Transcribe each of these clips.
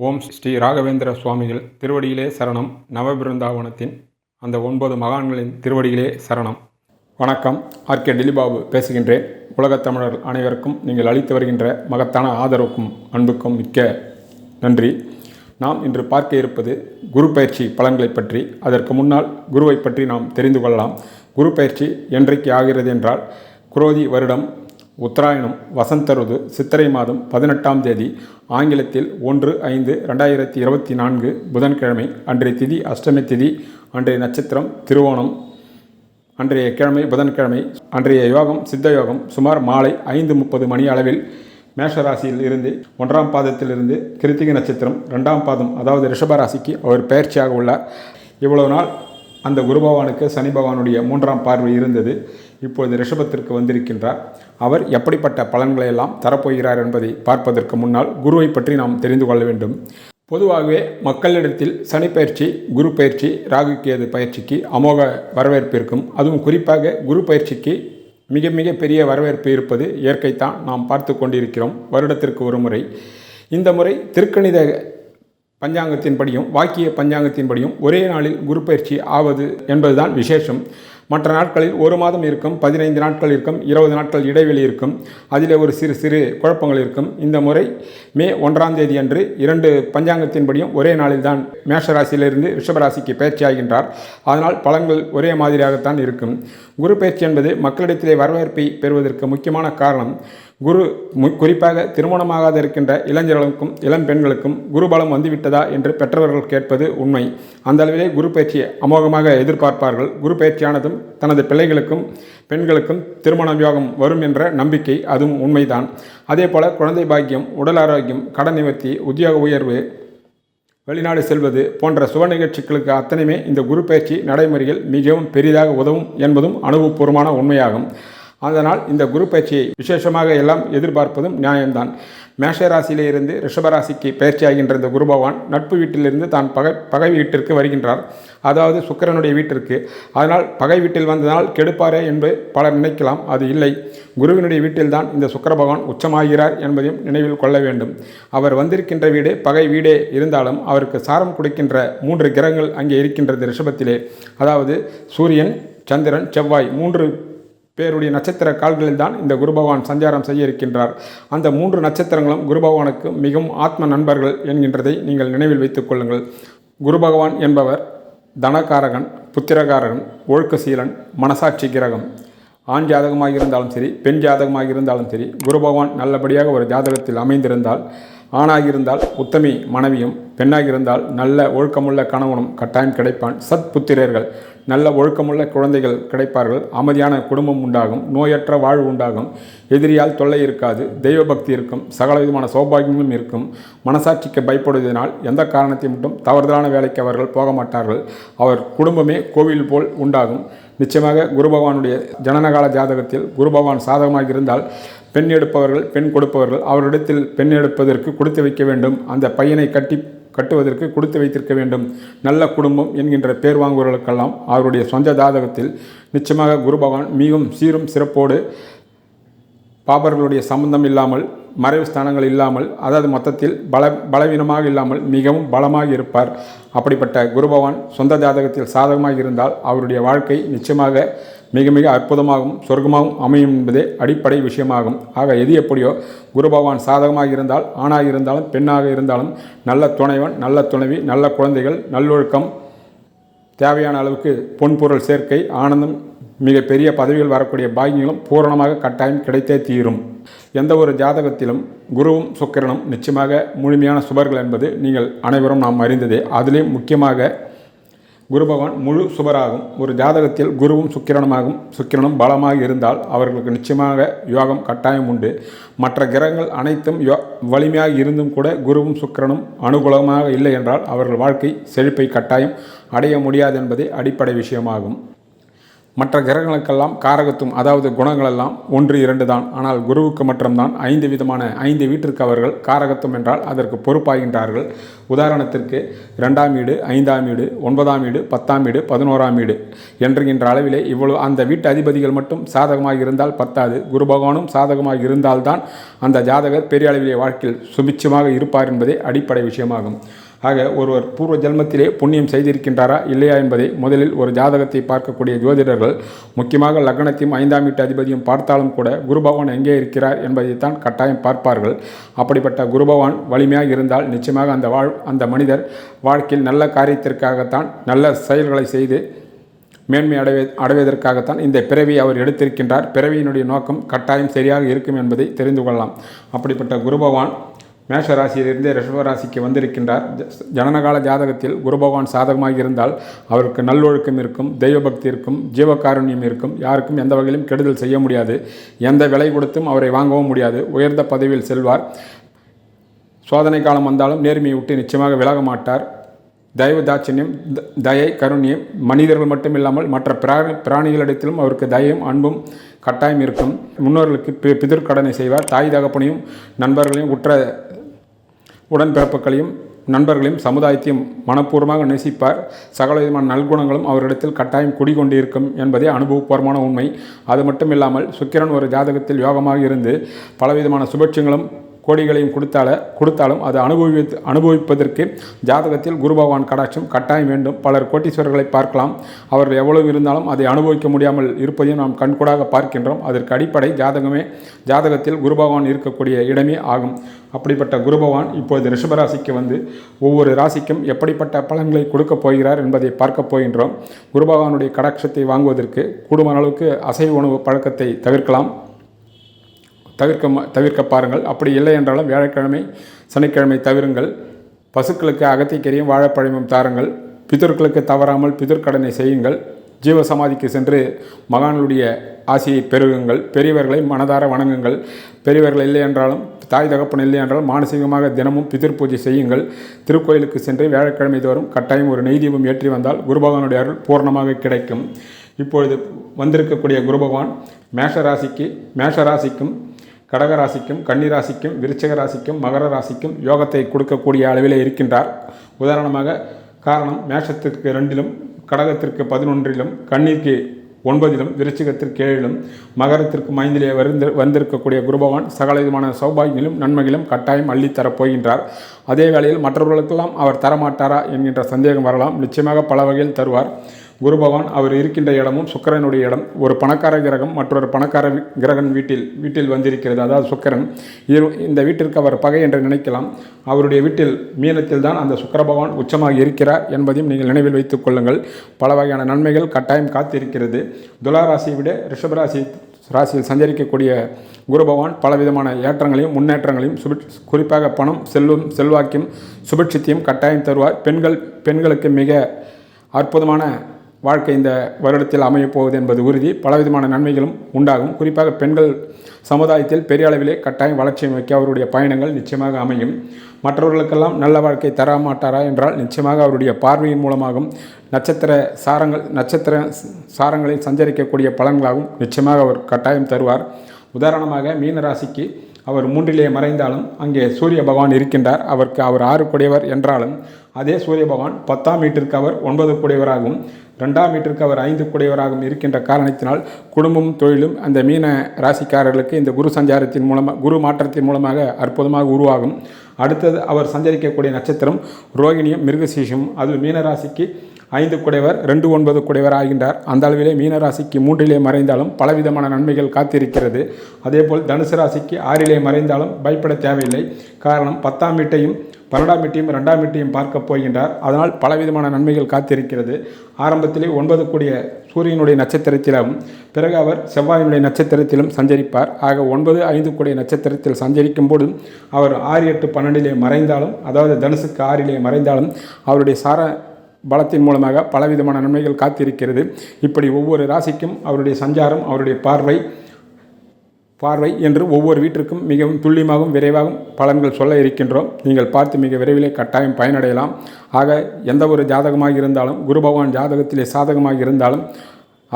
ஓம் ஸ்ரீ ராகவேந்திர சுவாமிகள் திருவடியிலே சரணம். நவபிருந்தாவனத்தின் அந்த ஒன்பது மகான்களின் திருவடியிலே சரணம். வணக்கம். ஆர்கே டிலிபாபு பேசுகின்றேன். உலகத் தமிழர் அனைவருக்கும் நீங்கள் அளித்து வருகின்ற மகத்தான ஆதரவுக்கும் அன்புக்கும் மிக்க நன்றி. நாம் இன்று பார்க்க இருப்பது குரு பயிற்சி பலன்களை பற்றி. அதற்கு முன்னால் குருவை பற்றி நாம் தெரிந்து கொள்ளலாம். குரு பயிற்சி என்றைக்கு ஆகிறது என்றால் குரோதி வருடம் உத்தராயணம் வசந்த ருது சித்திரை மாதம் பதினெட்டாம் தேதி ஆங்கிலத்தில் ஒன்று ஐந்து ரெண்டாயிரத்தி இருபத்தி நான்கு புதன்கிழமை அன்றைய திதி அஷ்டமி திதி அன்றைய நட்சத்திரம் திருவோணம் அன்றைய கிழமை புதன்கிழமை அன்றைய யோகம் சித்த யோகம் சுமார் மாலை ஐந்து முப்பது மணி அளவில் மேஷராசியில் இருந்து ஒன்றாம் பாதத்திலிருந்து கிருத்திகை நட்சத்திரம் ரெண்டாம் பாதம் அதாவது ரிஷபராசிக்கு அவர் பயிற்சியாக உள்ளார். இவ்வளவு நாள் அந்த குரு பகவானுக்கு சனி பகவானுடைய மூன்றாம் பார்வை இருந்தது. இப்பொழுது ரிஷபத்திற்கு வந்திருக்கின்றார். அவர் எப்படிப்பட்ட பலன்களை எல்லாம் தரப்போகிறார் என்பதை பார்ப்பதற்கு முன்னால் குருவை பற்றி நாம் தெரிந்து கொள்ள வேண்டும். பொதுவாகவே மக்களிடத்தில் சனி பயிற்சி குரு பயிற்சி ராகு கேது பயிற்சிக்கு அமோக வரவேற்பு இருக்கும். அதுவும் குறிப்பாக குரு பயிற்சிக்கு மிக மிக பெரிய வரவேற்பு இருப்பது இயற்கைத்தான் நாம் பார்த்து கொண்டிருக்கிறோம். வருடத்திற்கு ஒரு முறை. இந்த முறை திருக்கணித பஞ்சாங்கத்தின்படியும் வாக்கிய பஞ்சாங்கத்தின்படியும் ஒரே நாளில் குரு பயிற்சி ஆவது என்பதுதான் விசேஷம். மற்ற நாட்களில் ஒரு மாதம் இருக்கும் பதினைந்து நாட்கள் இருக்கும் இருபது நாட்கள் இடைவெளி இருக்கும். அதில் ஒரு சிறு சிறு குழப்பங்கள் இருக்கும். இந்த முறை மே ஒன்றாம் தேதி அன்று இரண்டு பஞ்சாங்கத்தின்படியும் ஒரே நாளில் தான் மேஷராசியிலிருந்து ரிஷபராசிக்கு பயிற்சி ஆகின்றார். அதனால் பலன்கள் ஒரே மாதிரியாகத்தான் இருக்கும். குரு பயிற்சி என்பது மக்களிடத்திலே வரவேற்பை பெறுவதற்கு முக்கியமான காரணம். குரு மு குறிப்பாக திருமணமாகாத இருக்கின்ற இளைஞர்களுக்கும் இளம் பெண்களுக்கும் குருபலம் வந்துவிட்டதா என்று பெற்றவர்கள் கேட்பது உண்மை. அந்த அளவிலே குரு பயிற்சியை அமோகமாக எதிர்பார்ப்பார்கள். குரு பயிற்சியானதும் தனது பிள்ளைகளுக்கும் பெண்களுக்கும் திருமணம் யோகம் வரும் என்ற நம்பிக்கை அதுவும் உண்மைதான். அதே போல குழந்தை பாக்கியம் உடல் ஆரோக்கியம் கடன் நிவர்த்தி உத்தியோக உயர்வு வெளிநாடு செல்வது போன்ற சுப நிகழ்ச்சிகளுக்கு அத்தனையுமே இந்த குரு பயிற்சி நடைமுறைகள் மிகவும் பெரிதாக உதவும் என்பதும் அனுபவபூர்வமான உண்மையாகும். அதனால் இந்த குரு பயிற்சியை விசேஷமாக எல்லாம் எதிர்பார்ப்பதும் நியாயம்தான். மேஷ ராசியிலே இருந்து ரிஷபராசிக்கு பயிற்சியாகின்ற இந்த குரு பகவான் நட்பு வீட்டிலிருந்து தான் பகை பகை வீட்டிற்கு வருகின்றார். அதாவது சுக்கிரனுடைய வீட்டிற்கு. அதனால் பகை வீட்டில் வந்ததனால் கெடுப்பாரே என்று பலர் நினைக்கலாம். அது இல்லை. குருவினுடைய வீட்டில்தான் இந்த சுக்கர பகவான் உச்சமாகிறார் என்பதையும் நினைவில் கொள்ள வேண்டும். அவர் வந்திருக்கின்ற வீடு பகை வீடே இருந்தாலும் அவருக்கு சாரம் கொடுக்கின்ற மூன்று கிரகங்கள் அங்கே இருக்கின்றது ரிஷபத்திலே. அதாவது சூரியன் சந்திரன் செவ்வாய் மூன்று பேருடைய நட்சத்திர கால்களில் தான் இந்த குரு பகவான் சஞ்சாரம் செய்ய இருக்கின்றார். அந்த மூன்று நட்சத்திரங்களும் குரு பகவானுக்கு மிகவும் ஆத்ம நண்பர்கள் என்கின்றதை நீங்கள் நினைவில் வைத்துக் கொள்ளுங்கள். குரு பகவான் என்பவர் தனகாரகன் புத்திரகாரகன் ஒழுக்கசீலன் மனசாட்சி கிரகம். ஆண் ஜாதகமாக இருந்தாலும் சரி பெண் ஜாதகமாக இருந்தாலும் சரி குரு பகவான் நல்லபடியாக ஒரு ஜாதகத்தில் அமைந்திருந்தால் ஆணாக இருந்தால் உத்தமி மனைவியும் பெண்ணாக இருந்தால் நல்ல ஒழுக்கமுள்ள கணவனும் கட்டாயம் கிடைப்பான். சத் புத்திரர்கள் நல்ல ஒழுக்கமுள்ள குழந்தைகள் கிடைப்பார்கள். அமைதியான குடும்பம் உண்டாகும். நோயற்ற வாழ்வு உண்டாகும். எதிரியால் தொல்லை இருக்காது. தெய்வ பக்தி இருக்கும். சகல விதமான சௌபாகியங்களும் இருக்கும். மனசாட்சிக்கு பயப்படுவதனால் எந்த காரணத்தை மட்டும் தவறுதலான வேலைக்கு அவர்கள் போக மாட்டார்கள். அவர் குடும்பமே கோவில் போல் உண்டாகும். நிச்சயமாக குரு பகவானுடைய ஜனனகால ஜாதகத்தில் குரு பகவான் சாதகமாக இருந்தால் பெண் எடுப்பவர்கள் பெண் கொடுப்பவர்கள் அவரிடத்தில் பெண் எடுப்பதற்கு கொடுத்து வைக்க வேண்டும். அந்த பையனை கட்டி கட்டுவதற்கு கொடுத்து வைத்திருக்க வேண்டும். நல்ல குடும்பம் என்கின்ற பேர் வாங்குவர்களுக்கெல்லாம் அவருடைய சொந்த ஜாதகத்தில் நிச்சயமாக குரு பகவான் மிகவும் சீரும் சிறப்போடு பாபர்களுடைய சம்பந்தம் இல்லாமல் மறைவு ஸ்தானங்கள் இல்லாமல் அதாவது மொத்தத்தில் பல பலவீனமாக இல்லாமல் மிகவும் பலமாக இருப்பார். அப்படிப்பட்ட குருபவான் சொந்த ஜாதகத்தில் சாதகமாக இருந்தால் அவருடைய வாழ்க்கை நிச்சயமாக மிக மிக அற்புதமாகவும் சொர்க்கமாகவும் அமையும் என்பதே அடிப்படை விஷயமாகும். ஆக எது எப்படியோ குரு பகவான் சாதகமாக இருந்தால் ஆணாக இருந்தாலும் பெண்ணாக இருந்தாலும் நல்ல துணைவன் நல்ல துணைவி நல்ல குழந்தைகள் நல்லொழுக்கம் தேவையான அளவுக்கு பொன்பொருள் சேர்க்கை ஆனந்தம் மிக பெரிய பதவிகள் வரக்கூடிய பாக்கியங்களும் பூரணமாக கட்டாயம் கிடைத்தே தீரும். எந்த ஒரு ஜாதகத்திலும் குருவும் சுக்கிரனும் நிச்சயமாக முழுமையான சுபர்கள் என்பது நீங்கள் அனைவரும் நாம் அறிந்ததே. அதிலே முக்கியமாக குரு பகவான் முழு சுபராகும் ஒரு ஜாதகத்தில் குருவும் சுக்கிரனுமாகும். சுக்கிரனும் பலமாக இருந்தால் அவர்களுக்கு நிச்சயமாக யோகம் கட்டாயம் உண்டு. மற்ற கிரகங்கள் அனைத்தும் யோ வலிமையாக இருந்தும் கூட குருவும் சுக்கிரனும் அனுகூலமாக இல்லை என்றால் அவர்கள் வாழ்க்கை செழிப்பை கட்டாயம் அடைய முடியாது என்பதே அடிப்படை விஷயமாகும். மற்ற கிரகங்களுக்கெல்லாம் காரகத்துவம் அதாவது குணங்களெல்லாம் ஒன்று இரண்டு தான். ஆனால் குருவுக்கு மட்டும்தான் ஐந்து விதமான ஐந்து வீட்டிற்கு அவர்கள் காரகத்துவம் என்றால் அதற்கு பொறுப்பாகின்றார்கள். உதாரணத்திற்கு இரண்டாம் வீடு ஐந்தாம் வீடு ஒன்பதாம் வீடு பத்தாம் வீடு பதினோராம் வீடு என்கின்ற அளவிலே இவ்வளவு அந்த வீட்டு அதிபதிகள் மட்டும் சாதகமாக இருந்தால் பத்தாது. குரு பகவானும் சாதகமாக இருந்தால்தான் அந்த ஜாதகர் பெரிய அளவிலே வாழ்க்கையில் சுபிட்சமாக இருப்பார் என்பதே அடிப்படை விஷயமாகும். ஆக ஒருவர் பூர்வ ஜென்மத்திலே புண்ணியம் செய்திருக்கின்றாரா இல்லையா என்பதை முதலில் ஒரு ஜாதகத்தை பார்க்கக்கூடிய ஜோதிடர்கள் முக்கியமாக லக்னத்தையும் ஐந்தாம் வீட்டு அதிபதியும் பார்த்தாலும் கூட குருபவான் எங்கே இருக்கிறார் என்பதைத்தான் கட்டாயம் பார்ப்பார்கள். அப்படிப்பட்ட குருபவான் வலிமையாக இருந்தால் நிச்சயமாக அந்த வாழ் அந்த மனிதர் வாழ்க்கையில் நல்ல காரியத்திற்காகத்தான் நல்ல செயல்களை செய்து மேன்மை அடைவே அடைவதற்காகத்தான் இந்த பிறவியை அவர் எடுத்திருக்கின்றார். பிறவியினுடைய நோக்கம் கட்டாயம் சரியாக இருக்கும் என்பதை தெரிந்து கொள்ளலாம். அப்படிப்பட்ட குருபவான் மேஷ ராசியிலிருந்து வந்திருக்கின்றார். ஜனனகால ஜாதகத்தில் குரு பகவான் சாதகமாக இருந்தால் அவருக்கு நல்லொழுக்கம் இருக்கும் தெய்வபக்தி இருக்கும் ஜீவகாருண்யம் இருக்கும். யாருக்கும் எந்த வகையிலும் கெடுதல் செய்ய முடியாது. எந்த விலை கொடுத்தும் அவரை வாங்கவும் முடியாது. உயர்ந்த பதவியில் செல்வார். சோதனை காலம் வந்தாலும் நேர்மையை விட்டு நிச்சயமாக விலக மாட்டார். தயவு தாட்சண்யம் த- தயை கருண்யம் மனிதர்கள் மட்டும் இல்லாமல் மற்ற பிராணி பிராணிகளிடத்திலும் அவருக்கு தயவும் அன்பும் கட்டாயம் இருக்கும். முன்னோர்களுக்கு பி பிதிர்கடனை செய்வார். தாய் தகப்பனையும் நண்பர்களையும் உற்ற உடன்பிறப்புகளையும் நண்பர்களையும் சமுதாயத்தையும் மனப்பூர்வமாக நேசிப்பார். சகல விதமான நல்குணங்களும் அவரிடத்தில் கட்டாயம் குடிகொண்டிருக்கும் என்பதே அனுபவபூர்வமான உண்மை. அது மட்டும் இல்லாமல் சுக்கிரன் ஒரு ஜாதகத்தில் யோகமாக இருந்து பலவிதமான சுபட்சங்களும் கோடிகளையும் கொடுத்தால கொடுத்தாலும் அது அனுபவித்து அனுபவிப்பதற்கு ஜாதகத்தில் குரு பகவான் கடாட்சம் கட்டாயம் வேண்டும். பலர் கோட்டீஸ்வரர்களை பார்க்கலாம். அவர்கள் எவ்வளவு இருந்தாலும் அதை அனுபவிக்க முடியாமல் இருப்பதையும் நாம் கண்கூடாக பார்க்கின்றோம். அதற்கு அடிப்படை ஜாதகமே ஜாதகத்தில் குரு பகவான் இருக்கக்கூடிய இடமே ஆகும். அப்படிப்பட்ட குரு பகவான் இப்போது ரிஷபராசிக்கு வந்து ஒவ்வொரு ராசிக்கும் எப்படிப்பட்ட பலன்களை கொடுக்கப் போகிறார் என்பதை பார்க்கப் போகின்றோம். குரு பகவானுடைய கடாட்சத்தை வாங்குவதற்கு கூடுமான அளவுக்கு அசைவ உணவு பழக்கத்தை தவிர்க்கலாம். தவிர்க்க தவிர்க்க பாருங்கள். அப்படி இல்லை என்றாலும் வியாழக்கிழமை சனிக்கிழமை தவிருங்கள். பசுக்களுக்கு அகத்திக்கரியும் வாழைப்பழமும் தாருங்கள். பிதர்களுக்கு தவறாமல் பிதர்க்கடனை செய்யுங்கள். ஜீவசமாதிக்கு சென்று மகான்களுடைய ஆசியை பெருகுங்கள். பெரியவர்களை மனதார வணங்குங்கள். பெரியவர்கள் இல்லை என்றாலும் தாய் தகப்பன் இல்லை என்றாலும் மானசீகமாக தினமும் பிதிர் பூஜை செய்யுங்கள். திருக்கோயிலுக்கு சென்று வியாழக்கிழமை தோறும் கட்டாயம் ஒரு நெய் தீபம் ஏற்றி வந்தால் குருபகவானுடைய அருள் பூர்ணமாக கிடைக்கும். இப்பொழுது வந்திருக்கக்கூடிய குரு பகவான் மேஷ ராசிக்கு கடகராசிக்கும் கன்னிராசிக்கும் ராசிக்கும் விருச்சக ராசிக்கும் மகர ராசிக்கும் யோகத்தை கொடுக்கக்கூடிய அளவிலே இருக்கின்றார். உதாரணமாக காரணம் மேஷத்திற்கு ரெண்டிலும் கடகத்திற்கு பதினொன்றிலும் கண்ணிற்கு ஒன்பதிலும் விருச்சிகத்திற்கு ஏழிலும் மகரத்திற்கு மைந்திலே வந்து வந்திருக்கக்கூடிய குருபகவான் சகல விதமான சௌபாகியங்களும் நன்மைகளிலும் கட்டாயம் அள்ளித்தரப் போகின்றார். அதே வேளையில் மற்றவர்களுக்கெல்லாம் அவர் தரமாட்டாரா என்கின்ற சந்தேகம் வரலாம். நிச்சயமாக பல வகையில் தருவார். குரு பகவான் அவர் இருக்கின்ற இடமும் சுக்கரனுடைய இடம். ஒரு பணக்கார கிரகம் மற்றொரு பணக்கார கிரகன் வீட்டில் வீட்டில் வந்திருக்கிறது. அதாவது சுக்கரன். இரு இந்த வீட்டிற்கு அவர் பகை என்று நினைக்கலாம். அவருடைய வீட்டில் மீனத்தில் தான் அந்த சுக்கர பகவான் உச்சமாக இருக்கிறார் என்பதையும் நீங்கள் நினைவில் வைத்துக் கொள்ளுங்கள். பல வகையான நன்மைகள் கட்டாயம் காத்திருக்கிறது. துலா ராசியை விட ரிஷபராசி ராசியில் சஞ்சரிக்கக்கூடிய குரு பகவான் பலவிதமான ஏற்றங்களையும் முன்னேற்றங்களையும் சுபி குறிப்பாக பணம் செல்வம் செல்வாக்கியம் சுபிட்சத்தையும் கட்டாயம் தருவார். பெண்கள் பெண்களுக்கு மிக அற்புதமான வாழ்க்கை இந்த வருடத்தில் அமையப் போவது என்பது உறுதி. பலவிதமான நன்மைகளும் உண்டாகும். குறிப்பாக பெண்கள் சமுதாயத்தில் பெரிய அளவிலே கட்டாயம் வளர்ச்சி நோக்கி அவருடைய பயணங்கள் நிச்சயமாக அமையும். மற்றவர்களுக்கெல்லாம் நல்ல வாழ்க்கை தர மாட்டாரா என்றால் நிச்சயமாக அவருடைய பார்வையின் மூலமாகவும் நட்சத்திர சாரங்கள் நட்சத்திர சாரங்களில் சஞ்சரிக்கக்கூடிய பலன்களாகவும் நிச்சயமாக அவர் கட்டாயம் தருவார். உதாரணமாக மீன ராசிக்கு அவர் மூன்றிலே மறைந்தாலும் அங்கே சூரிய பகவான் இருக்கின்றார். அவருக்கு அவர் ஆறு கூடியவர் என்றாலும் அதே சூரிய பகவான் பத்தாம் வீட்டிற்கு அவர் ஒன்பது கூடியவராகவும் ரெண்டாம் வீட்டிற்கு அவர் ஐந்து கூடியவராகவும் இருக்கின்ற காரணத்தினால் குடும்பம் தொழிலும் அந்த மீன ராசிக்காரர்களுக்கு இந்த குரு சஞ்சாரத்தின் மூலமாக குரு மாற்றத்தின் மூலமாக அற்புதமாக உருவாகும். அடுத்தது அவர் சஞ்சரிக்கக்கூடிய நட்சத்திரம் ரோகிணியும் மிருகசீஷம். அது மீன ராசிக்கு ஐந்து குடைவர் ரெண்டு ஒன்பது குடைவர் ஆகின்றார். அந்த அளவிலே மீனராசிக்கு மூன்றிலே மறைந்தாலும் பலவிதமான நன்மைகள் காத்திருக்கிறது. அதேபோல் தனுசு ராசிக்கு ஆறிலே மறைந்தாலும் பயப்பட தேவையில்லை. காரணம் பத்தாம் வீட்டையும் பன்னெண்டாம் எட்டியும் ரெண்டாம் எட்டியும் பார்க்க போகின்றார். அதனால் பலவிதமான நன்மைகள் காத்திருக்கிறது. ஆரம்பத்திலே ஒன்பது கூடிய சூரியனுடைய நட்சத்திரத்திலும் பிறகு அவர் செவ்வாயினுடைய நட்சத்திரத்திலும் சஞ்சரிப்பார். ஆக ஒன்பது ஐந்து கூடிய நட்சத்திரத்தில் சஞ்சரிக்கும் போது அவர் ஆறு எட்டு பன்னெண்டிலே மறைந்தாலும் அதாவது தனுசுக்கு ஆறிலே மறைந்தாலும் அவருடைய சார பலத்தின் மூலமாக பலவிதமான நன்மைகள் காத்திருக்கிறது. இப்படி ஒவ்வொரு ராசிக்கும் அவருடைய சஞ்சாரம் அவருடைய பார்வை பார்வை என்று ஒவ்வொரு வீட்டிற்கும் மிகவும் துல்லியமாகவும் விரைவாகவும் பலன்கள் சொல்ல இருக்கின்றோம். நீங்கள் பார்த்து மிக விரைவிலே கட்டாயம் பயனடையலாம். ஆக எந்த ஒரு ஜாதகமாக இருந்தாலும் குரு பகவான் ஜாதகத்திலே சாதகமாக இருந்தாலும்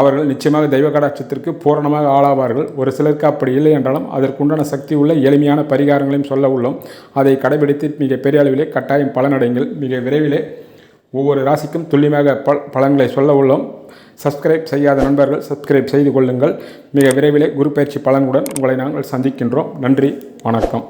அவர்கள் நிச்சயமாக தெய்வ கடாட்சத்திற்கு பூரணமாக ஆளாவார்கள். ஒரு சிலருக்கு அப்படி இல்லை என்றாலும் அதற்குண்டான சக்தி உள்ள எளிமையான பரிகாரங்களையும் சொல்ல உள்ளோம். அதை கடைபிடித்து மிக பெரிய அளவிலே கட்டாயம் பலனடைங்கள். மிக விரைவிலே ஒவ்வொரு ராசிக்கும் துல்லியமாக பல் பலன்களை சொல்ல உள்ளோம். சப்ஸ்கிரைப் செய்யாத நண்பர்கள் சப்ஸ்கிரைப் செய்து கொள்ளுங்கள். மிக விரைவிலே குரு பயிற்சி பலனுடன் உங்களை நாங்கள் சந்திக்கின்றோம். நன்றி வணக்கம்.